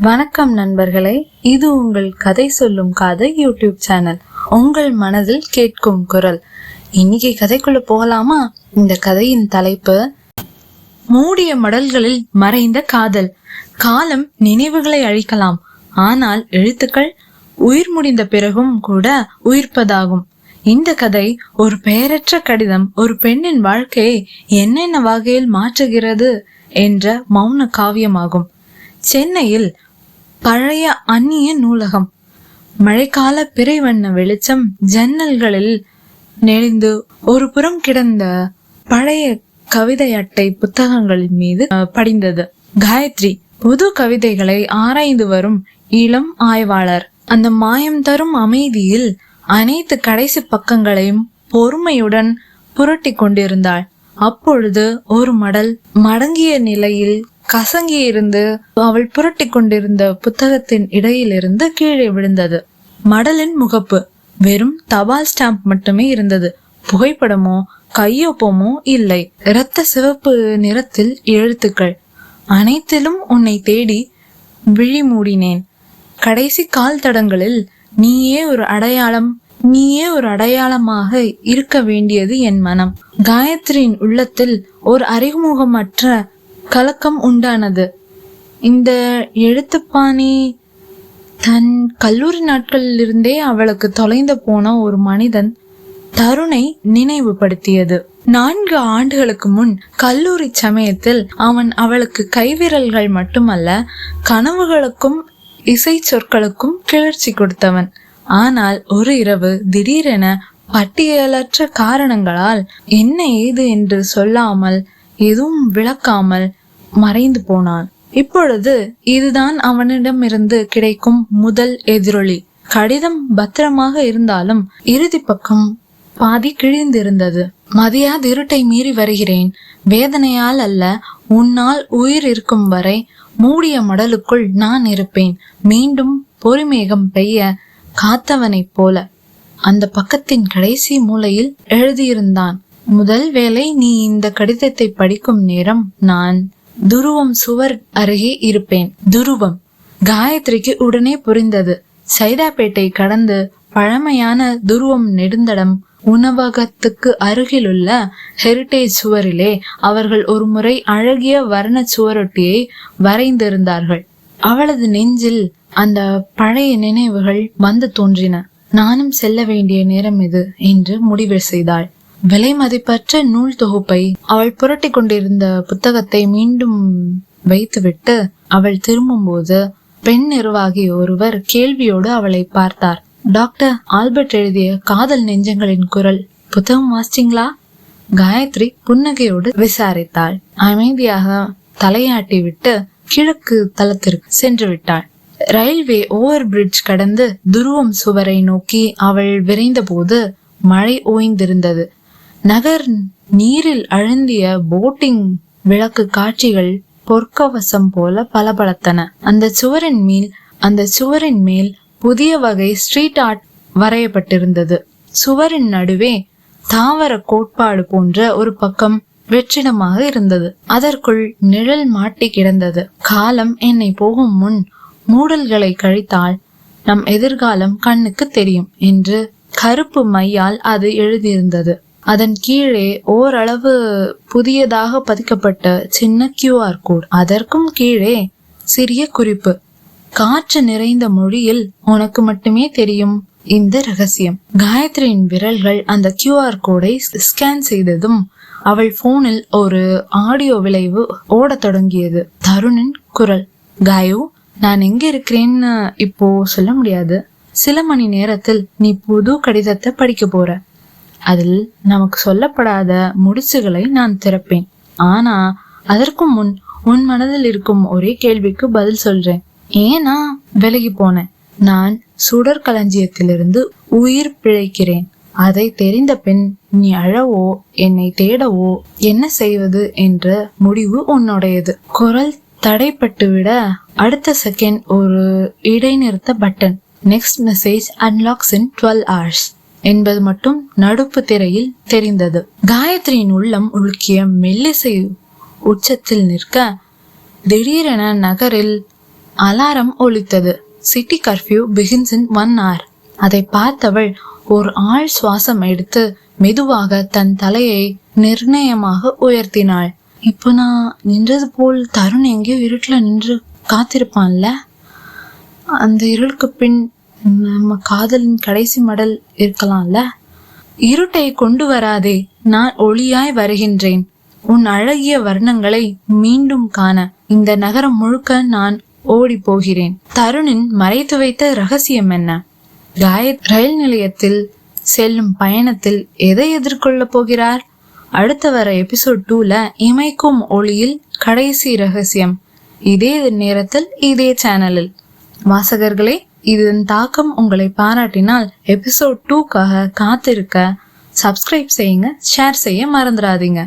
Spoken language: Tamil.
வணக்கம் நண்பர்களே இது உங்கள் கதை சொல்லும் கதை யூடியூப் சேனல். உங்கள் மனதில் கேட்கும் குரல். இன்னைக்கு கதைக்குள்ள போகலாமா? இந்த கதையின் தலைப்பு மூடிய மடல்களில் மறைந்த காதல். காலம் நினைவுகளை அழிக்கலாம். ஆனால் எழுத்துக்கள் உயிர் முடிந்த பிறகும் கூட உயிர்ப்பதாகும். இந்த கதை ஒரு பெயரற்ற கடிதம் ஒரு பெண்ணின் வாழ்க்கையை என்னென்ன வகையில் மாற்றுகிறது என்ற மௌன காவியமாகும். சென்னையில் பழைய அந்நிய நூலகம். மழைக்கால பிறை வண்ண வெளிச்சம் ஜன்னல்களில் நெளிந்து ஒரு புறம் கிடந்த பழைய கவிதை அட்டை புத்தகங்களின் மீது படிந்தது. காயத்ரி புது கவிதைகளை ஆராய்ந்து வரும் இளம் ஆய்வாளர். அந்த மாயம் தரும் அமைதியில் அனைத்து கடைசி பக்கங்களையும் பொறுமையுடன் புரட்டி கொண்டிருந்தாள். அப்பொழுது ஒரு மடல் மடங்கிய நிலையில் கசங்கி இருந்து அவள் புரட்டி கொண்டிருந்த புத்தகத்தின் இடையிலிருந்து கீழே விழுந்தது. மடலின் முகப்பு வெறும் தபால் ஸ்டாம்ப் மட்டுமே இருந்தது. புகைப்படமோ கையொப்பமோ இல்லை. இரத்த சிவப்பு நிறத்தில் எழுத்துக்கள் அனைத்திலும் உன்னை தேடி விழி மூடினேன். கடைசி கால் தடங்களில் நீயே ஒரு அடையாளம் நீயே ஒரு அடையாளமாக இருக்க வேண்டியது என் மனம். காயத்ரியின் உள்ளத்தில் ஒரு அறிமுகமற்ற கலக்கம் உண்டானது. இந்த எழுத்துப்பாணி தன் கல்லூரி நாட்களிலிருந்தே அவளுக்கு தொலைந்து போன ஒரு மனிதன் தருணை நினைவுபடுத்தியது. நான்கு ஆண்டுகளுக்கு முன் கல்லூரி சமயத்தில் அவன் அவளுக்கு கைவிரல்கள் மட்டுமல்ல கனவுகளுக்கும் இசை சொற்களுக்கும் கிளர்ச்சி கொடுத்தவன். ஆனால் ஒரு இரவு திடீரென பட்டியலற்ற காரணங்களால் என்ன ஏது? என்று சொல்லாமல் எதுவும் விளக்காமல் மறைந்து போனான். இப்பொழுது இதுதான் அவனிடமிருந்து கிடைக்கும் முதல் எதிரொலி. கடிதம் பத்திரமாக இருந்தாலும் இறுதி பக்கம் பாதி கிழிந்திருந்தது. மதியாது இருட்டை மீறி வருகிறேன். வேதனையால் அல்ல உன்னால் உயிர் இருக்கும் வரை மூடிய மடலுக்குள் நான் இருப்பேன். மீண்டும் பொறிமேகம் பெய்ய காத்தவனைப் போல. அந்த பக்கத்தின் கடைசி மூலையில் எழுதியிருந்தான். முதல் வேளை நீ இந்த கடிதத்தை படிக்கும் நேரம் நான் துருவம் சுவர் அருகே இருப்பேன். துருவம். காயத்ரிக்கு உடனே புரிந்தது. சைதாப்பேட்டை கடந்து பழமையான துருவம் நெடுந்தடம் உணவகத்துக்கு அருகிலுள்ள ஹெரிட்டேஜ் சுவரிலே அவர்கள் ஒருமுறை அழகிய வர்ண சுவரொட்டியை வரைந்திருந்தார்கள். அவளது நெஞ்சில் அந்த பழைய நினைவுகள் வந்து தோன்றின. நானும் செல்ல வேண்டிய நேரம் இது என்று முடிவு செய்தாள். விலை மதிப்பற்ற நூல் தொகுப்பை அவள் புரட்டி கொண்டிருந்த புத்தகத்தை மீண்டும் வைத்துவிட்டு அவள் திரும்பும்போது பெண் நிர்வாகி ஒருவர் கேள்வியோடு அவளை பார்த்தார். டாக்டர் ஆல்பர்ட் எழுதிய காதல் நெஞ்சங்களின் குரல் புத்தகம் வாசிச்சிங்களா? காயத்ரி புன்னகையோடு விசாரித்தாள். அமைதியாக தலையாட்டி விட்டு கிழக்கு தளத்திற்கு சென்று விட்டாள். ரயில்வே ஓவர் பிரிட்ஜ் கடந்து துருவம் சுவரை நோக்கி அவள் விரைந்தபோது மழை ஓய்ந்திருந்தது. நகர் நீரில் அழுந்திய போட்டிங் விளக்கு காட்சிகள் பொற்கவசம் போல பளபளத்தன. அந்த சுவரின் மேல் அந்த சுவரின் மேல் புதிய வகை ஸ்ட்ரீட் ஆர்ட் வரையப்பட்டிருந்தது. சுவரின் நடுவே தாவர கோட்பாடு போன்ற ஒரு பக்கம் வெற்றிடமாக இருந்தது. அதற்குள் நிழல் மாட்டி கிடந்தது. காலம் என்னை போகும் முன் மூடல்களை கழித்தால் நம் எதிர்காலம் கண்ணுக்கு தெரியும் என்று கருப்பு மையால் அது எழுதியிருந்தது. அதன் கீழே ஓரளவு புதியதாக பதிக்கப்பட்ட சின்ன கியூஆர் கோட் அதற்கும் கீழே சிறிய குறிப்பு. காற்று நிறைந்த மொழியில் உனக்கு மட்டுமே தெரியும் இந்த ரகசியம். காயத்ரியின் விரல்கள் அந்த கியூஆர் கோடை ஸ்கேன் செய்ததும் அவள் போனில் ஒரு ஆடியோ விளைவு ஓடத் தொடங்கியது. தருணின் குரல். காயு நான் எங்க இருக்கிறேன்னு இப்போ சொல்ல முடியாது. சில மணி நேரத்தில் நீ புது கடிதத்தை படிக்க போற. அதில் நமக்கு சொல்லப்படாத முடிச்சுகளை நான் திறப்பேன். ஆனா அதற்கும் முன் உன் மனதில் இருக்கும் ஒரே கேள்விக்கு பதில் சொல்றேன். ஏனா விலகி போனேன். நான் சுடர் களஞ்சியத்திலிருந்து உயிர் பிழைக்கிறேன். அதை தெரிந்த பின் நீ அழவோ என்னை தேடவோ என்ன செய்வது என்ற முடிவு உன்னுடையது. குரல் தடைப்பட்டு விட அடுத்த செகண்ட் ஒரு இடைநிறுத்த button next message unlocks in twelve hours என்பது மட்டும் நடுப்பு திரையில் தெரிந்தது. காயத்ரியின் உள்ளம் உலுக்கிய மெல்லிசை உச்சத்தில் நிற்க திடீரென நகரில் அலாரம் ஒலித்தது. City curfew begins in one hour அதை பார்த்தவள் ஒரு ஆள் சுவாசம் எடுத்து மெதுவாக தன் தலையை நிர்ணயமாக உயர்த்தினாள். இப்போ நான் நின்றது போல் தருண் எங்கேயோ இருட்டில் நின்று காத்திருப்பான்ல? அந்த இருளுக்கு பின் நம்ம காதலின் கடைசி மடல் இருக்கலாம்ல? இருட்டை கொண்டு வராதே நான் ஒளியாய் வருகின்றேன். உன் அழகிய வர்ணங்களை மீண்டும் காண இந்த நகரம் முழுக்க நான் ஓடி போகிறேன் தருணின் மறைத்து வைத்த ரகசியம் என்ன? ராய- ரயில் நிலையத்தில் செல்லும் பயணத்தில் எதை எதிர்கொள்ளப் போகிறார்? அடுத்த வர எபிசோட் டூல இமைக்கும் ஒளியில் கடைசி ரகசியம். இதே நேரத்தில் இதே சேனலில் வாசகர்களே இதன் தாக்கம் உங்களை பாராட்டினால் எபிசோட் டூக்காக காத்திருக்க சப்ஸ்கிரைப் செய்யுங்க ஷேர் செய்ய மறந்துடாதீங்க.